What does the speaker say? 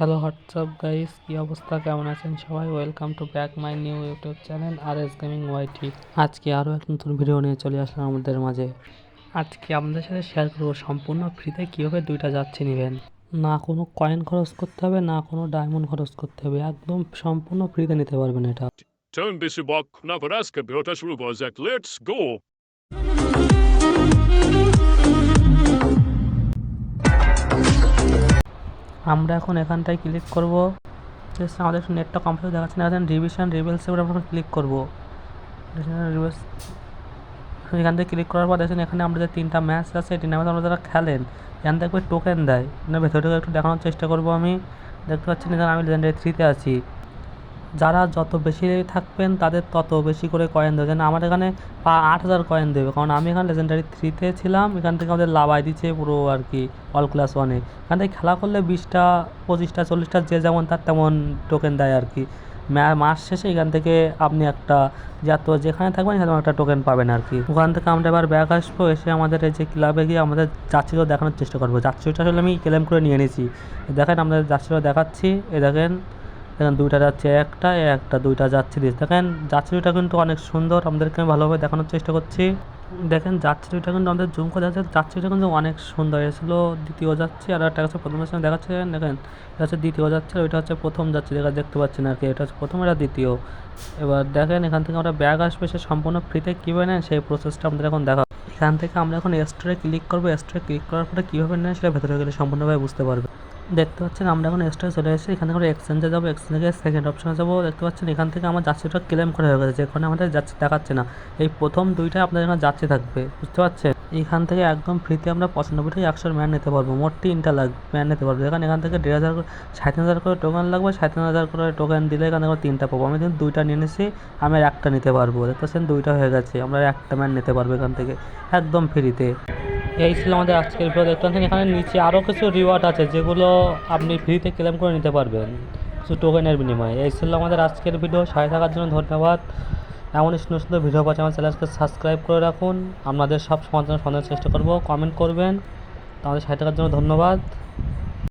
Hello WhatsApp guys কী অবস্থা? কেমন আছেন সবাই? Welcome to back my new YouTube channel R S gaming YT আজকে আরও এক নতুন ভিডিও নিয়ে চলে আসলাম আমাদের মাঝে। আজকে আপনাদের সাথে শেয়ার করব সম্পূর্ণ ফ্রিতে কীভাবে দুইটা যাচ্ছে নেবেন। না কোনো কয়েন খরচ করতে হবে, না কোনো ডায়মন্ড খরচ করতে হবে, একদম সম্পূর্ণ ফ্রিতে নিতে পারবেন এটা। Turn this box na porażkę Biotasz Rubozek. Let's go! আমরা এখন এখানটায় ক্লিক করব। আমাদের নেটটা কমপ্লিট দেখাচ্ছে, না, এখন রিভিশন রিভেলসে আমরা ক্লিক করব। এখান থেকে ক্লিক করার পর দেখেন এখানে আমরা যে তিনটা ম্যাচ আছে তিনটা ম্যাচ আমরা যারা খেলেন, এখান থেকে টোকেন দেয়। না ভেতরে একটু দেখানোর চেষ্টা করব আমি। দেখতে পাচ্ছি না আমি লেজেন্ডারি থ্রিতে আছি। যারা যত বেশি থাকবেন, তাদের তত বেশি করে কয়েন দেবে যেন আমার এখানে পা আট হাজার কয়েন দেবে। কারণ আমি এখানে লেজেন্ডারি থ্রিতে ছিলাম, এখান থেকে আমাদের লাভাই দিচ্ছে পুরো আর কি অল ক্লাস ওয়ানে এখান থেকে খেলা করলে বিশটা, পঁচিশটা, চল্লিশটা যে যেমন তার তেমন টোকেন দেয় আর কি। মাস শেষে এখান থেকে আপনি একটা যত যেখানে থাকবেন, সেখানে একটা টোকেন পাবেন আর কি। ওখান থেকে আমরা এবার ব্যাগ আসব, এসে আমাদের এই যে ক্লাবে গিয়ে আমাদের যাত্রীও দেখানোর চেষ্টা করব। যাত্রীটা আসলে আমি ক্লেম করে নিয়ে নিয়েছি দেখেন, আমাদের যাত্রীরা দেখাচ্ছি। এ দেখেন দেখেন, দুইটা যাচ্ছে একটা একটা দুইটা যাচ্ছে দিয়েছে দেখেন যাত্রীটা কিন্তু অনেক সুন্দর। আমাদেরকে আমি ভালোভাবে দেখানোর চেষ্টা করছি। দেখেন যাত্রীটা কিন্তু আমাদের জুম করে যাচ্ছে। যাত্রীটা কিন্তু অনেক সুন্দর। এসেছিল দ্বিতীয় যাচ্ছে আর একটা হচ্ছে প্রথম সময় দেখাচ্ছে, দেখেন, এটা হচ্ছে দ্বিতীয় যাচ্ছে আর ওইটা হচ্ছে প্রথম যাচ্ছে। যেটা দেখতে পাচ্ছেন আর কি, এটা হচ্ছে প্রথম, এটা দ্বিতীয়। এবার দেখেন, এখান থেকে আমরা ব্যাগ আসবে, সে সম্পূর্ণ ফ্রিতে কীভাবে নেন সেই প্রসেসটা আমাদের এখন দেখা। এখান থেকে আমরা এখন স্টোরে ক্লিক করব। স্টোরে ক্লিক করার পরে কীভাবে নেন সেটা ভেতরে গেলে সম্পূর্ণভাবে বুঝতে পারবে দেখতে পাচ্ছেন, আমরা এখন এক্সট্রা চলে এসেছি। এখান থেকে এক্সচেঞ্জে যাব এক্সচেঞ্জে সেকেন্ড অপশনে যাব। দেখতে পাচ্ছেন, এখান থেকে আমার যাত্রীটা ক্লেম করা হয়ে গেছে যেখানে আমাদের যাত্রী দেখাচ্ছে না। এই প্রথম দুইটা আপনাদের এখানে যাত্রী থাকবে, বুঝতে পারছেন? এখান থেকে একদম ফ্রিতে আমরা পঁচানব্বই থেকে একশোর ম্যান নিতে পারব, মোট তিনটা লাগ ম্যান নিতে পারব। এখানে এখান থেকে দেড় হাজার তিন হাজার করে টোকেন লাগবে তিন হাজার করে টোকেন দিলে এখানে আমরা তিনটা পাবো। আমি কিন্তু দুইটা নিয়ে নিয়েছি আমি একটা নিতে পারব। দেখতে পাচ্ছেন, দুইটা হয়ে গেছে, আমরা একটা ম্যান নিতে পারব এখান থেকে, একদম ফ্রিতে এই ছিল আমাদের আজকের ভিডিও দেখতে পাচ্ছেন এখানে নিচে আরও কিছু রিওয়ার্ড আছে, যেগুলো আপনি ফ্রিতে ক্লেম করে নিতে পারবেন। কিছু টোকেনের বিনিময়ে। এই ছিল আমাদের আজকের ভিডিও সাথে থাকার জন্য ধন্যবাদ। এমন সুন্দর সুন্দর ভিডিও পাচ্ছে আমার চ্যানেলকে সাবস্ক্রাইব করে রাখুন। আপনাদের সব সমাধান সন্ধানের চেষ্টা করব। কমেন্ট করবেন। আমাদের সাথে থাকার জন্য ধন্যবাদ।